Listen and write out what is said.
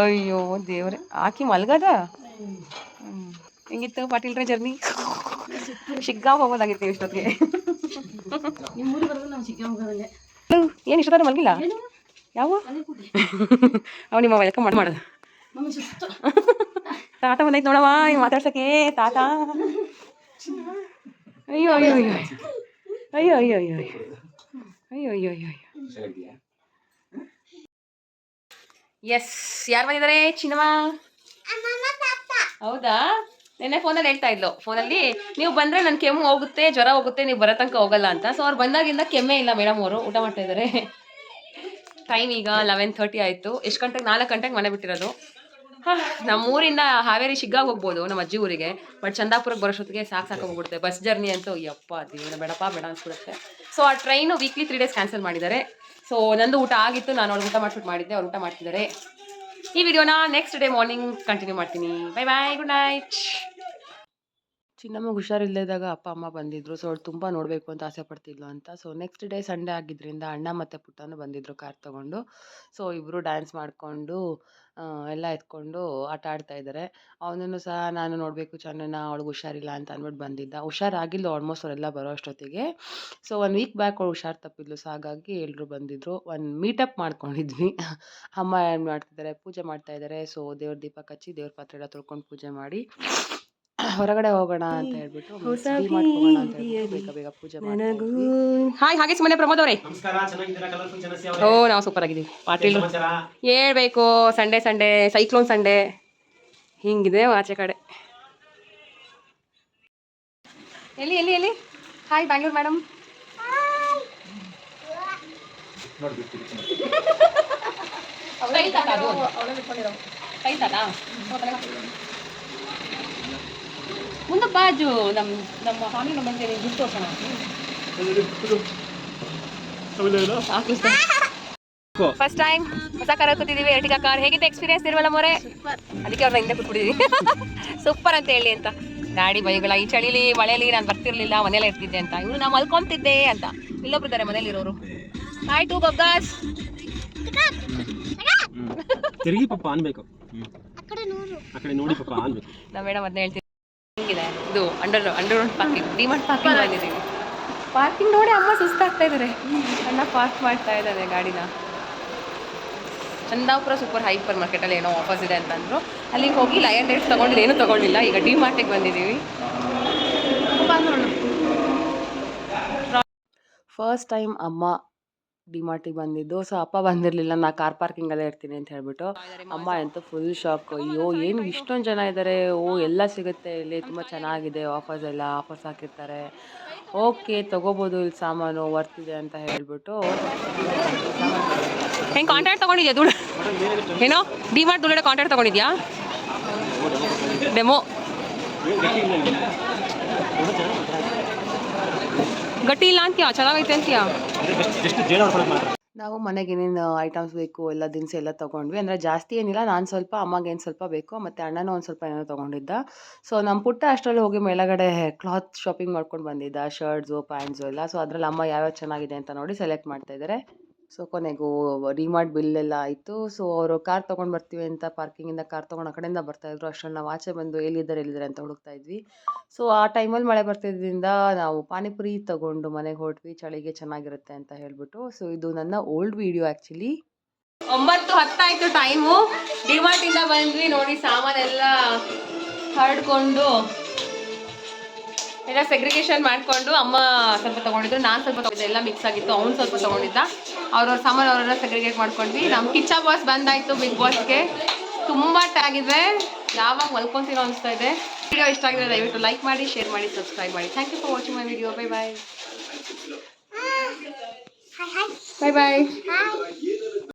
ಅಯ್ಯೋ, ದೇವ್ರೆ. ಆಕಿ ಮಲ್ಗದ? ಹೆಂಗಿತ್ತು ಪಾಟೀಲ್ ಪಾಟೀಲ್ರೆ ಜರ್ನಿ? ಶಿಗ್ಗಾಂವ್ ಹೋಗೋದಾಗಿತ್ತು ಇಷ್ಟೊತ್ತಿಗೆ. ಏನು ಇಷ್ಟೊತ್ತಾರ ಮಲ್ಗಿಲ್ಲ? ಯಾವ? ಅವ ನಿಮ್ಮ ವೆಲ್ಕಮ್ ಮಾಡಿ, ಮಾಡೋದು. ತಾತ ಬಂದೈತೆ ನೋಡವಾ ಹಿಂಗ್ ಮಾತಾಡ್ಸಕ್ಕೆ. ತಾತ. ಅಯ್ಯೋ ಅಯ್ಯೋ ಅಯ್ಯೋ. ಅಯ್ಯೋ ಅಯ್ಯೋ ಅಯ್ಯೋ ಅಯ್ಯೋ. ಅಯ್ಯೋ ಅಯ್ಯೋ ಅಯ್ಯೋ. ಎಸ್ ಯಾರು ಬಂದಿದ್ದಾರೆ? ಚಿನ್ನವ ಹೌದಾ? ನೆನ್ನೆ ಫೋನಲ್ಲಿ ಹೇಳ್ತಾ ಇದ್ಲು. ಫೋನಲ್ಲಿ ನೀವು ಬಂದ್ರೆ ನನ್ನ ಕೆಮ್ಮು ಹೋಗುತ್ತೆ, ಜ್ವರ ಹೋಗುತ್ತೆ, ನೀವು ಬರೋ ತನಕ ಹೋಗಲ್ಲ ಅಂತ. ಸೊ ಅವ್ರು ಬಂದಾಗಿಂದ ಕೆಮ್ಮೆ ಇಲ್ಲ ಮೇಡಮ್ ಅವರು. ಊಟ ಮಾಡ್ತಾ ಇದ್ದಾರೆ ಟೈಮ್ ಈಗ ಲೆವೆನ್ ತರ್ಟಿ ಆಯಿತು. ಎಷ್ಟು ಗಂಟೆಗೆ, ನಾಲ್ಕು ಗಂಟೆಗೆ ಮನೆ ಬಿಟ್ಟಿರೋದು? ಹಾಂ ನಮ್ಮ ಊರಿಂದ ಹಾವೇರಿ ಶಿಗ್ಗ ಹೋಗ್ಬೋದು, ನಮ್ಮ ಅಜ್ಜಿ ಊರಿಗೆ. ಬಟ್ ಚಂದಾಪುರಕ್ಕೆ ಬರೋಷ್ಟೊತ್ತಿಗೆ ಸಾಕು ಸಾಕು ಹೋಗ್ಬಿಡುತ್ತೆ. ಬಸ್ ಜರ್ನಿ ಅಂತೂ ಯಪ್ಪ ಅದೇನು ಬೇಡಪ್ಪ ಬೇಡ ಅನ್ಸ್ಬಿಡುತ್ತೆ. ಸೊ ಆ train weekly three days cancel ಮಾಡಿದ್ದಾರೆ. ಸೊ ನಂದು ಊಟ ಆಗಿತ್ತು, ನಾನು ಅವ್ಳು ಊಟ ಮಾಡ್ಬಿಟ್ಟು ಮಾಡಿದ್ದೆ, ಅವ್ರು ಊಟ ಮಾಡ್ತಿದ್ದಾರೆ. ಈ ವಿಡಿಯೋನ ನೆಕ್ಸ್ಟ್ ಡೇ ಮಾರ್ನಿಂಗ್ ಕಂಟಿನ್ಯೂ ಮಾಡ್ತೀನಿ. Bye bye good night Chinnamma ಹುಷಾರಿಲ್ಲದಾಗ ಅಪ್ಪ, ಅಮ್ಮ ಬಂದಿದ್ರು. ಸೊ, ಅವ್ಳು ತುಂಬ ನೋಡಬೇಕು ಅಂತ ಆಸೆ ಪಡ್ತಿದ್ಲು ಅಂತ. ಸೊ ನೆಕ್ಸ್ಟ್ ಡೇ ಸಂಡೇ ಆಗಿದ್ದರಿಂದ ಅಣ್ಣ ಮತ್ತು ಪುಟ್ಟನೂ ಬಂದಿದ್ರು ಕಾರ್ ತೊಗೊಂಡು. ಸೊ ಇಬ್ಬರು ಡ್ಯಾನ್ಸ್ ಮಾಡಿಕೊಂಡು ಎಲ್ಲ ಎತ್ಕೊಂಡು ಆಟ ಆಡ್ತಾ ಇದ್ದಾರೆ ಅವನನ್ನು ಸಹ ನಾನು ನೋಡಬೇಕು ಚೆನ್ನ ಅವಳಿಗೆ ಹುಷಾರಿಲ್ಲ ಅಂತ ಅಂದ್ಬಿಟ್ಟು ಬಂದಿದ್ದ. ಹುಷಾರಾಗಿಲ್ಲ ಆಲ್ಮೋಸ್ಟ್ ಅವರೆಲ್ಲ ಬರೋ ಅಷ್ಟೊತ್ತಿಗೆ. ಸೊ ಒನ್ ವೀಕ್ ಬ್ಯಾಕ್ ಅವಳು ಹುಷಾರು ತಪ್ಪಿದ್ಲು. ಸೊ, ಹಾಗಾಗಿ ಎಲ್ಲರೂ ಬಂದಿದ್ದರು ಒಂದು ಮೀಟಪ್ ಮಾಡ್ಕೊಂಡಿದ್ವಿ. ಅಮ್ಮ ಏನು ಮಾಡ್ತಿದ್ದಾರೆ ಪೂಜೆ ಮಾಡ್ತಾ ಇದ್ದಾರೆ ಸೊ, ದೇವ್ರ ದೀಪ ಕಚ್ಚಿ ದೇವ್ರ ಪಾತ್ರೆ ಎಲ್ಲ ತೊಳ್ಕೊಂಡು ಪೂಜೆ ಮಾಡಿ ಹೊರಗಡೆ ಹೋಗೋಣ ಅಂತ ಹೇಳ್ಬಿಟ್ಟು ಅಂತ ಹೇಳ್ಬಿಟ್ಟು ಬೇಗ ಬೇಗ ಪೂಜೆ ಮಾಡಿ ಹಾಯ್ ಹಾಗೆ ಸುಮ್ಮನೆ ಪ್ರಮೋದ್ ಅವರೇ. ನಮಸ್ಕಾರ ಚೆನ್ನಾಗಿದ್ದೀರಾ? ಕಲರ್ಫುಲ್ ಓ ನಾವು ಸೂಪರ್ ಆಗಿದ್ದೀವಿ. ಪಾಟೀಲ್ ಹೇಳ್ಬೇಕು ಸಂಡೇ ಸಂಡೇ ಸೈಕ್ಲೋನ್ ಸಂಡೇ ಹಿಂಗಿದೆ ಆಚೆ ಕಡೆ. ಎಲ್ಲಿ ಎಲ್ಲಿ ಎಲ್ಲಿ? ಹಾಯ್ ಬ್ಯಾಂಗ್ಳೂರ್ ಮೇಡಮ್ ಕೈ ತಾತ? ಅದು? ಕೈ ತಾತ? ಮುಂದೆ ಬಾಜು ನಮ್ಮ ನಮ್ಮ ಫ್ಯಾಮಿಲಿ ಮೆಂಬರ್ಗೆ ಗಿಫ್ಟ್ ತೋರ್ಸೋಣ ಫಸ್ಟ್ ಟೈಮ್ ಹೊಸ ಕಾರ್ ಕೂತಿದ್ದೀವಿ ಎರ್ಟಿಗಾ ಕಾರ್ ಹೇಗಿದೆ ಎಕ್ಸ್ಪೀರಿಯನ್ಸ್ ಇರುವಲ್ಲ ಮೊರೆ? ಅದಕ್ಕೆ ಅವ್ರನ್ನ ಹಿಂದೆ ಕೂತ್ಬಿಟ್ಟಿದ್ದೀವಿ ಸೂಪರ್ ಅಂತ ಹೇಳಿ ಅಂತ. ಗಾಡಿ ಬೈಗಳ ಈ ಚಳಿಲಿ ಮಳೆಯಲ್ಲಿ ನಾನು ಬರ್ತಿರ್ಲಿಲ್ಲ ಮನೇಲಿ ಇರ್ತಿದ್ದೆ ಅಂತ. ಇವ್ರು ನಾವು ಮಲ್ಕೊಂತಿದ್ದೆ ಅಂತ. ಇಲ್ಲೊಬ್ರು ಇದ್ದಾರೆ ಮನೇಲಿ ಇರೋರು ಆಯ್ತು ಬಬ್ಬಾಸ್ ತಿರುಗಿ ಪಪ್ಪ ಅನ್ಬೇಕು. ಆ ಕಡೆ ನೋಡಿ. ಪಪ್ಪ ಅನ್ಬೇಕು. ನಮ್ಮ ಮೇಡಮ್ ಅದನ್ನ ಹೇಳ್ತೀನಿ. ಇದು under underground parking DMart parking ಬಂದಿದ್ದೀವಿ. ಪಾರ್ಕಿಂಗ್ ನೋಡಿ ಅಮ್ಮ ಸುಸ್ತಾಗ್ತಾ ಇದ್ದಾರೆ ಅಣ್ಣ ಪಾರ್ಕ್ ಮಾಡ್ತಾ ಇದ್ದಾರೆ ಗಾಡಿನ. ಚಂದಾಪುರ ಸೂಪರ್ ಹೈಪರ್ ಮಾರ್ಕೆಟಲ್ಲಿ ಏನೋ ಆಫರ್ಸ್ ಇದೆ ಅಂತಂದ್ರು ಅಲ್ಲಿಗೆ ಹೋಗಿ ಲಯನ್ ಡೇಟ್ಸ್ ತೊಗೊಂಡಿಲ್ಲ ಏನು ತಗೊಂಡಿಲ್ಲ. ಈಗ ಡಿ ಮಾರ್ಟಿಗೆ ಬಂದಿದ್ದೀವಿ. ಫಸ್ಟ್ ಟೈಮ್ ಅಮ್ಮ ಡಿಮಾರ್ಟಿಗೆ ಬಂದಿದ್ದು. ಸೊ ಅಪ್ಪ ಬಂದಿರಲಿಲ್ಲ. ನಾ ಕಾರ್ ಪಾರ್ಕಿಂಗಲ್ಲೇ ಇರ್ತೀನಿ ಅಂತ ಹೇಳ್ಬಿಟ್ಟು. ಅಮ್ಮ ಅಂತೂ ಫುಲ್ ಶಾಕ್ ಅಯ್ಯೋ ಏನು ಇಷ್ಟೊಂದು ಜನ ಇದ್ದಾರೆ ಓ ಎಲ್ಲ ಸಿಗುತ್ತೆ ಇಲ್ಲಿ. ತುಂಬ ಚೆನ್ನಾಗಿದೆ. ಆಫರ್ಸ್ ಎಲ್ಲ. ಆಫರ್ಸ್ ಹಾಕಿರ್ತಾರೆ. ಓಕೆ ತಗೋಬೋದು ಇಲ್ಲಿ ಸಾಮಾನು. ವರ್ತಿದೆ ಅಂತ ಹೇಳ್ಬಿಟ್ಟು. ಹೆಂಗೆ ಕಾಂಟ್ಯಾಕ್ಟ್ ತೊಗೊಂಡಿದ್ಯಾ ದುಡ್ಡು ಏನೋ ಡಿಮಾರ್ಟ್ ದುಡ್ಡು ಕಾಂಟ್ಯಾಕ್ಟ್ ತೊಗೊಂಡಿದ್ಯಾ? ಡೆಮೋ ಗಟ್ಟಿ ಇಲ್ಲ ಅಂತೀಯಾ? ಚೆನ್ನಾಗೈತೆ ಅಂತೀಯಾ? ನಾವು ಮನೆಗೆ ಏನೇನು ಐಟಮ್ಸ್ ಬೇಕು ಎಲ್ಲ ದಿನಸಿ ಎಲ್ಲ ತೊಗೊಂಡ್ವಿ. ಅಂದರೆ ಜಾಸ್ತಿ ಏನಿಲ್ಲ. ನಾನು ಸ್ವಲ್ಪ ಅಮ್ಮಗೆ ಏನು ಸ್ವಲ್ಪ ಬೇಕು ಮತ್ತು ಅಣ್ಣನೂ ಒಂದು ಸ್ವಲ್ಪ ಏನೋ ತೊಗೊಂಡಿದ್ದ. ಸೊ ನಮ್ಮ ಪುಟ್ಟ ಅಷ್ಟರಲ್ಲಿ ಹೋಗಿ ಮೇಳಗಡೆ ಕ್ಲಾತ್ ಶಾಪಿಂಗ್ ಮಾಡ್ಕೊಂಡು ಬಂದಿದ್ದ. ಶರ್ಟ್ಸು ಪ್ಯಾಂಟ್ಸು ಎಲ್ಲ. ಸೊ ಅದರಲ್ಲಿ ಅಮ್ಮ ಯಾವ್ಯಾವ ಚೆನ್ನಾಗಿದೆ ಅಂತ ನೋಡಿ ಸೆಲೆಕ್ಟ್ ಮಾಡ್ತಾ ಇದ್ದಾರೆ ಸೊ ಕೊನೆಗೂ ಡಿಮಾರ್ಟ್ ಬಿಲ್ಲೆಲ್ಲ ಆಯಿತು. ಸೊ ಅವರು ಕಾರ್ ತೊಗೊಂಡು ಬರ್ತೀವಿ ಅಂತ ಪಾರ್ಕಿಂಗಿಂದ ಕಾರ್ ತೊಗೊಂಡು ಆ ಕಡೆಯಿಂದ ಬರ್ತಾಯಿದ್ರು ಅಷ್ಟರಲ್ಲಿ ನಾವು ಆಚೆ ಬಂದು ಎಲ್ಲಿದ್ದಾರೆ ಎಲ್ಲಿದ್ದಾರೆ ಅಂತ ಹುಡುಕ್ತಾ ಇದ್ವಿ. ಸೊ ಆ ಟೈಮಲ್ಲಿ ಮಳೆ ಬರ್ತಿದ್ದರಿಂದ ನಾವು ಪಾನಿಪುರಿ ತಗೊಂಡು ಮನೆಗೆ ಹೊರಟ್ವಿ. ಚಳಿಗೆ ಚೆನ್ನಾಗಿರುತ್ತೆ ಅಂತ ಹೇಳ್ಬಿಟ್ಟು. ಸೊ ಇದು ನನ್ನ ಓಲ್ಡ್ ವಿಡಿಯೋ ಆ್ಯಕ್ಚುಲಿ ಒಂಬತ್ತು ಹತ್ತಾಯಿತು ಟೈಮು. ಡಿಮಾರ್ಟಿಂದ ಬಂದ್ವಿ. ನೋಡಿ, ಸಾಮಾನೆಲ್ಲ ಹರಡ್ಕೊಂಡು ಎಲ್ಲ ಸೆಗ್ರಿಗೇಷನ್ ಮಾಡಿಕೊಂಡು ಅಮ್ಮ ಸ್ವಲ್ಪ ತೊಗೊಂಡಿದ್ರು ನಾನು ಸ್ವಲ್ಪ ತೊಗೊಂಡಿದ್ದೆ ಎಲ್ಲ ಮಿಕ್ಸ್ ಆಗಿತ್ತು ಅವ್ನು ಸ್ವಲ್ಪ ತೊಗೊಂಡಿದ್ದ. ಅವ್ರವ್ರ ಸಾಮಾನು ಅವರೆಲ್ಲ ಸೆಗ್ರಿಗೇಟ್ ಮಾಡ್ಕೊಂಡ್ವಿ. ನಮ್ಮ ಕಿಚ್ಚ ಬಾಸ್ ಬಂದಾಯಿತು ಬಿಗ್ ಬಾಸ್ಗೆ ತುಂಬ ಆಗಿದೆ ಯಾವಾಗ ಮಲ್ಕೊಂತೀರೋ ಅನಿಸ್ತಾ ಇದೆ. ವಿಡಿಯೋ ಇಷ್ಟ ಆಗಿದೆ ದಯವಿಟ್ಟು ಲೈಕ್ ಮಾಡಿ ಶೇರ್ ಮಾಡಿ ಸಬ್ಸ್ಕ್ರೈಬ್ ಮಾಡಿ. Thank you for watching my video bye bye bye bye